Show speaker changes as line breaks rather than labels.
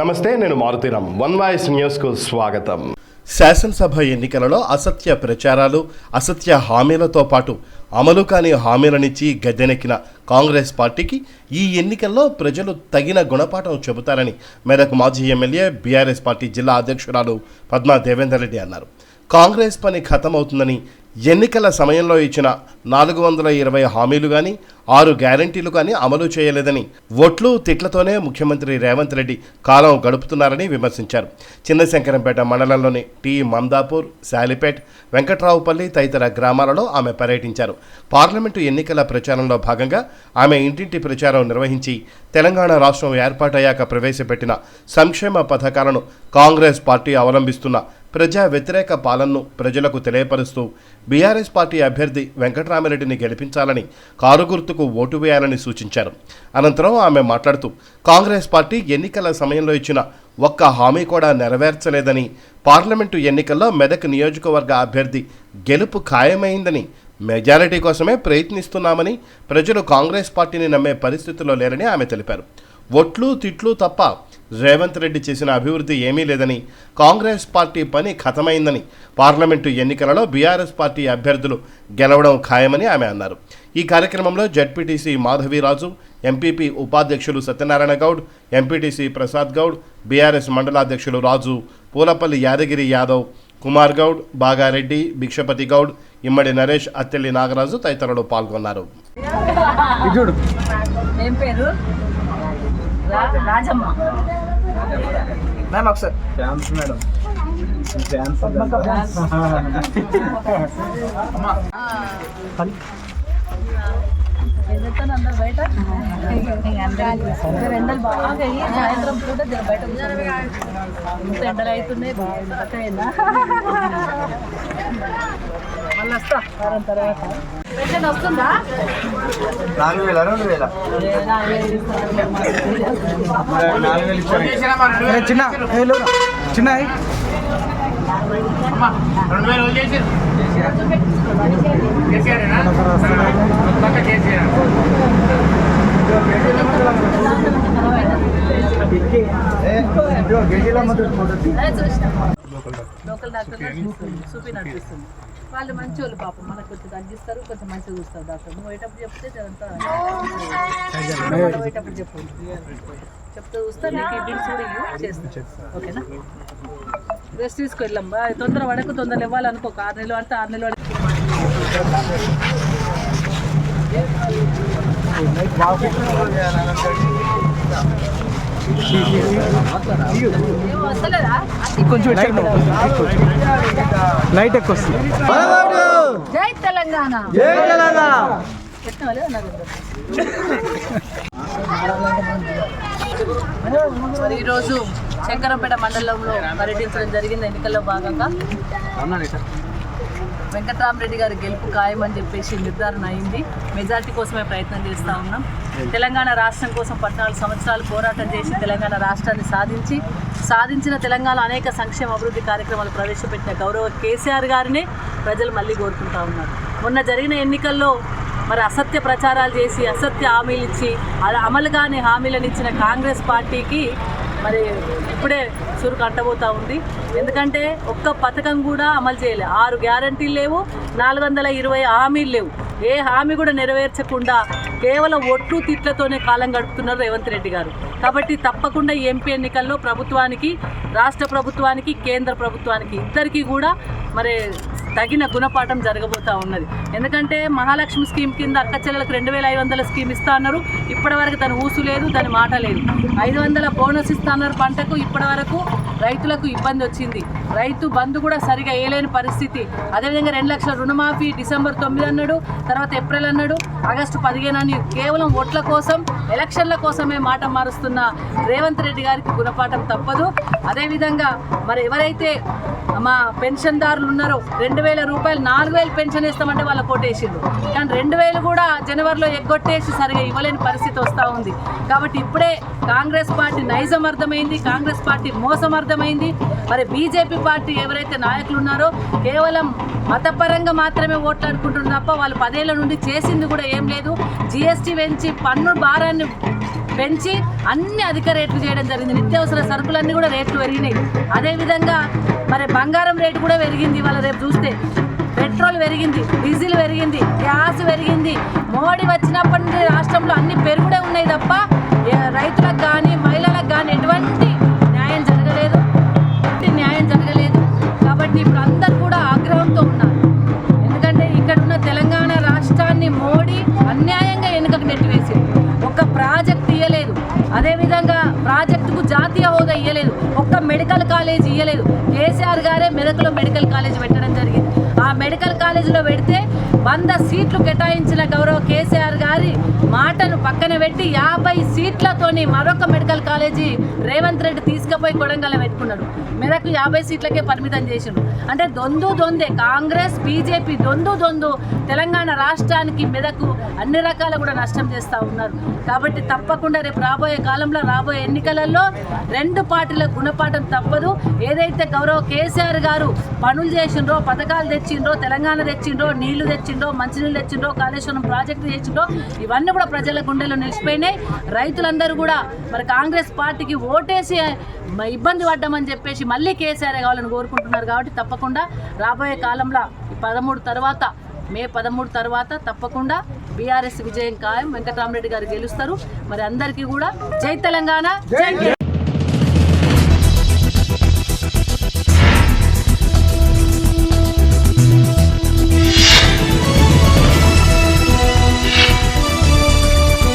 నమస్తే నేను Maruthi Ram one voice న్యూస్కు స్వాగతం.
శాసనసభ ఎన్నికలలో అసత్య ప్రచారాలు అసత్య హామీలతో పాటు అమలు కాని హామీలనిచ్చి గద్దెనెక్కిన కాంగ్రెస్ పార్టీకి ఈ ఎన్నికల్లో ప్రజలు తగిన గుణపాఠం చెబుతారని మెదక్ మాజీ ఎమ్మెల్యే బీఆర్ఎస్ పార్టీ జిల్లా అధ్యక్షురాలు పద్మా దేవేందర్ రెడ్డి అన్నారు. కాంగ్రెస్ పని ఖతమవుతుందని ఎన్నికల సమయంలో ఇచ్చిన నాలుగు వందల ఇరవై హామీలు కానీ ఆరు గ్యారంటీలు కానీ అమలు చేయలేదని ఓట్లు తిట్లతోనే ముఖ్యమంత్రి రేవంత్ రెడ్డి కాలం గడుపుతున్నారని విమర్శించారు. చిన్నశంకరంపేట మండలంలోని టి. మమ్దాపూర్ శాలిపేట్ వెంకట్రావుపల్లి తదితర గ్రామాలలో ఆమె పర్యటించారు. పార్లమెంటు ఎన్నికల ప్రచారంలో భాగంగా ఆమె ఇంటింటి ప్రచారం నిర్వహించి తెలంగాణ రాష్ట్రం ఏర్పాటయ్యాక ప్రవేశపెట్టిన సంక్షేమ పథకాలను కాంగ్రెస్ పార్టీ అవలంబిస్తున్న ప్రజా వ్యతిరేక పాలనను ప్రజలకు తెలియపరుస్తూ బీఆర్ఎస్ పార్టీ అభ్యర్థి వెంకటరామిరెడ్డిని గెలిపించాలని కారు గుర్తుకు ఓటు వేయాలని సూచించారు. అనంతరం ఆమె మాట్లాడుతూ కాంగ్రెస్ పార్టీ ఎన్నికల సమయంలో ఇచ్చిన ఒక్క హామీ కూడా నెరవేర్చలేదని పార్లమెంటు ఎన్నికల్లో మెదక్ నియోజకవర్గ అభ్యర్థి గెలుపు ఖాయమైందని మెజారిటీ కోసమే ప్రయత్నిస్తున్నామని ప్రజలు కాంగ్రెస్ పార్టీని నమ్మే పరిస్థితిలో లేరని ఆమె తెలిపారు. ఒట్లు తిట్లు తప్ప రేవంత్ రెడ్డి చేసిన అభివృద్ధి ఏమీ లేదని కాంగ్రెస్ పార్టీ పని ఖతమైందని పార్లమెంటు ఎన్నికలలో బీఆర్ఎస్ పార్టీ అభ్యర్థులు గెలవడం ఖాయమని ఆమె అన్నారు. ఈ కార్యక్రమంలో జడ్పీటీసీ మాధవిరాజు ఎంపీపీ ఉపాధ్యక్షులు సత్యనారాయణ గౌడ్ ఎంపీటీసీ ప్రసాద్ గౌడ్ బీఆర్ఎస్ మండలాధ్యక్షులు రాజు పూలపల్లి యాదగిరి యాదవ్ కుమార్ గౌడ్ బాగారెడ్డి భిక్షపతి గౌడ్ ఇమ్మడి నరేష్ అత్తెల్లి నాగరాజు తదితరులు పాల్గొన్నారు.
చూడు.
ఏం పేరు? రా- రాజమ్మ.
మ్యామ్ ఒకసారి. Chance madam.
అందరు బయట అందరు ఎండలు బాగా సాయంత్రం పూట బయట. ఇంత ఎండలు అవుతున్నాయి మళ్ళీ వస్తా తర్వాత పెన్షన్ వస్తుందా?
నాలుగు వేల రెండు వేల.
నాలుగు వేలు
వేలు ఇచ్చాను చిన్న? చిన్న మొదటి ఫోటో తీ.
అదే చూసిన. Local doctor. సూపి. నడిపిస్తుంది. వాళ్ళు మంచి వాళ్ళు పాపం. మనకు కొంచెం తగ్గిస్తారు కొంచెం మంచిగా చూస్తారు డాక్టర్. నువ్వు పోయేటప్పుడు చెప్తే జరంతా పోయేటప్పుడు చెప్పు. చెప్తే చూస్తే నీకు ఈ బిల్స్ కూడా ఇవ్వు, చేస్తా ఓకేనా? రెస్ట్ తీసుకెళ్ళాం తొందర పడకు తొందర ఇవ్వాలనుకో. ఆరు నెలలు అంటే ఆరు నెలలు పడకు.
కొంచెం లైట్ ఎక్కువ వస్తుంది.
జై తెలంగాణ.
జై
మరి ఈరోజు శంకరంపేట మండలంలో పర్యటించడం జరిగింది. ఎన్నికల్లో భాగంగా వెంకట్రామరెడ్డి గారి గెలుపు ఖాయమని చెప్పేసి నిర్ధారణ అయింది. మెజార్టీ కోసమే ప్రయత్నం చేస్తూ ఉన్నాం. తెలంగాణ రాష్ట్రం కోసం పద్నాలుగు సంవత్సరాలు పోరాటం చేసి తెలంగాణ రాష్ట్రాన్ని సాధించి సాధించిన తెలంగాణ అనేక సంక్షేమ అభివృద్ధి కార్యక్రమాలు ప్రవేశపెట్టిన గౌరవ కేసీఆర్ గారినే ప్రజలు మళ్ళీ కోరుకుంటా ఉన్నారు. మొన్న జరిగిన ఎన్నికల్లో మరి అసత్య ప్రచారాలు చేసి అసత్య హామీలు ఇచ్చి అలా అమలు కాని హామీలను ఇచ్చిన కాంగ్రెస్ పార్టీకి మరి ఇప్పుడే చురుకు అంటబోతా ఉంది. ఎందుకంటే ఒక్క పథకం కూడా అమలు చేయలే. ఆరు గ్యారంటీలు లేవు నాలుగు వందల ఇరవై హామీలు లేవు. ఏ హామీ కూడా నెరవేర్చకుండా కేవలం ఒట్లు తిట్లతోనే కాలం గడుపుతున్నారు రేవంత్ రెడ్డి గారు. కాబట్టి తప్పకుండా ఎంపీ ఎన్నికల్లో ప్రభుత్వానికి రాష్ట్ర ప్రభుత్వానికి కేంద్ర ప్రభుత్వానికి ఇద్దరికీ కూడా మరి తగిన గుణపాఠం జరగబోతా ఉన్నది. ఎందుకంటే మహాలక్ష్మి స్కీమ్ కింద అక్క చెల్లెలకు రెండు వేల ఐదు వందల స్కీమ్ ఇస్తా అన్నారు. ఇప్పటివరకు దాని ఊసు లేదు దాని మాట లేదు. ఐదు వందల బోనస్ ఇస్తా అన్నారు పంటకు ఇప్పటివరకు రైతులకు ఇబ్బంది వచ్చింది. రైతు బంధు కూడా సరిగా వేయలేని పరిస్థితి. అదేవిధంగా రెండు లక్షల రుణమాఫీ డిసెంబర్ తొమ్మిది అన్నాడు తర్వాత ఏప్రిల్ అన్నాడు ఆగస్టు పదిహేను అని కేవలం ఓట్ల కోసం ఎలక్షన్ల కోసమే మాట మారుస్తున్న రేవంత్ రెడ్డి గారికి గుణపాఠం తప్పదు. అదేవిధంగా మరి ఎవరైతే మా పెన్షన్దారులు ఉన్నారో రెండు రెండు వేల రూపాయలు నాలుగు వేలు పెన్షన్ ఇస్తామంటే వాళ్ళ కొట్టేసిండ్రు. కానీ రెండు వేలు కూడా జనవరిలో ఎగ్గొట్టేసి సరిగా ఇవ్వలేని పరిస్థితి వస్తూ ఉంది. కాబట్టి ఇప్పుడే కాంగ్రెస్ పార్టీ నైజం అర్థమైంది కాంగ్రెస్ పార్టీ మోసం అర్థమైంది. మరి బీజేపీ పార్టీ ఎవరైతే నాయకులు ఉన్నారో కేవలం మతపరంగా మాత్రమే ఓట్లాడుకుంటున్నారు తప్ప వాళ్ళు పదేళ్ళ నుండి చేసింది కూడా ఏం లేదు. జిఎస్టీ పెంచి పన్ను భారాన్ని పెంచి అన్ని అధిక రేట్లు చేయడం జరిగింది. నిత్యావసర సరుకులన్నీ కూడా రేట్లు పెరిగినాయి. అదేవిధంగా మరి బంగారం రేటు కూడా పెరిగింది ఇవాళ రేపు చూస్తే. పెట్రోల్ పెరిగింది డీజిల్ పెరిగింది గ్యాస్ పెరిగింది. మోడీ వచ్చినప్పటి నుండి రాష్ట్రంలో మెడికల్ కాలేజ్ ఇవ్వలేదు కేసీఆర్ గారే మెదక్లో మెడికల్ కాలేజ్ పెట్టడం జరిగింది. ఆ మెడికల్ కాలేజీలో పెడితే వంద సీట్లు కేటాయించిన గౌరవ కేసీఆర్ గారి మాటను పక్కన పెట్టి యాభై సీట్లతోని మరొక మెడికల్ కాలేజీ రేవంత్ రెడ్డి తీసుకుపోయి కొడంగల్ పెట్టుకున్నాడు. మెదక్ యాభై సీట్లకే పరిమితం చేసిండు. అంటే దొందు దొందే కాంగ్రెస్ బీజేపీ దొందు దొందు తెలంగాణ రాష్ట్రానికి మెదకు అన్ని రకాల కూడా నష్టం చేస్తూ ఉన్నారు. కాబట్టి తప్పకుండా రేపు రాబోయే కాలంలో రాబోయే ఎన్నికలలో రెండు పార్టీల గుణపాఠం తప్పదు. ఏదైతే గౌరవ కేసీఆర్ గారు పనులు చేసిండ్రో పథకాలు తెచ్చిండ్రో తెలంగాణ తెచ్చిండ్రో నీళ్ళు తెచ్చిండ్రో మంచినీళ్ళు తెచ్చిండో కాళేశ్వరం ప్రాజెక్టు తెచ్చిండో ఇవన్నీ కూడా ప్రజల గుండెలో నిలిచిపోయినాయి. రైతులందరూ కూడా మరి కాంగ్రెస్ పార్టీకి ఓటేసి ఇబ్బంది పడ్డామని చెప్పేసి మళ్ళీ కేసీఆర్ కావాలని కోరుకుంటున్నారు కాబట్టి తప్పకుండా రాబోయే కాలంలో ఈ పదమూడు తర్వాత మే పదమూడు తర్వాత తప్పకుండా బీఆర్ఎస్ విజయం ఖాయం. వెంకటరామరెడ్డి గారు గెలుస్తారు. మరి అందరికీ కూడా జై తెలంగాణ జై